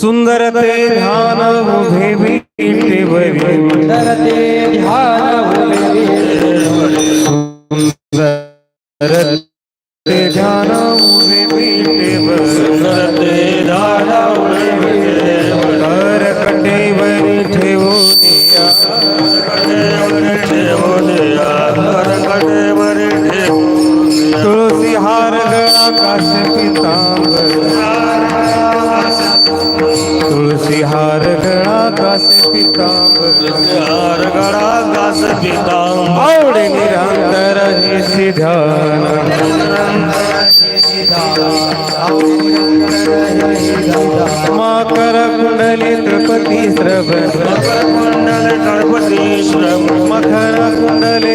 सुंदर ते ध्यान भी विटेवरी ते ध्यान तुलसी हार गड़ा घास पीताम्बर। तुलसी हार गड़ा घास पीताम्बर और निरंतर ही सिद्धान माँ कर कुंडली त्रिपति श्रवण। कुंडली त्रिपति श्रवण। मकर कुंडली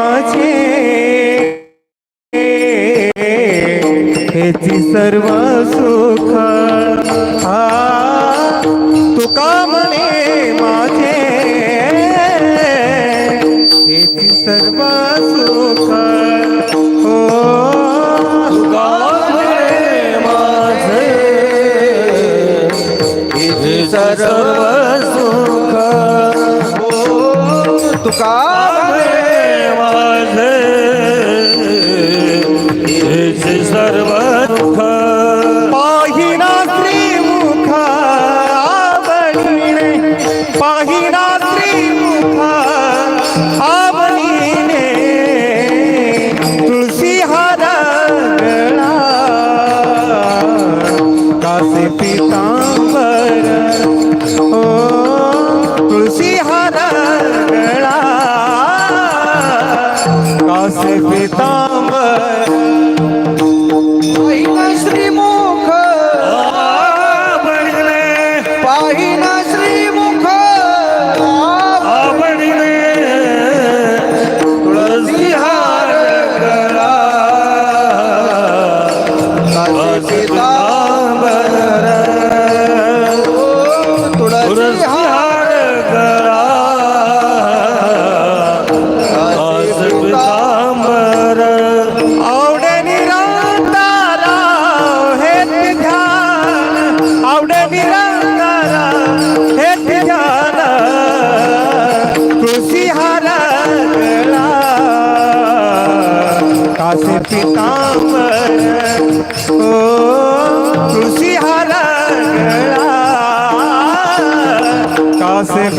सर्व सुख. हा तुका म्हणे माझे? हे सर्व सुख. हो माझे? हे सर्व सुख. हो, तुका माझे? हेच सर्व आवडीने तुळशी हार गळा कासे पितांबर. ओ तुळशी हार गळा कासे पितांबर. श्रीमुख. आवडले काशी पितांबर ओ तुळशी हार गळा कासे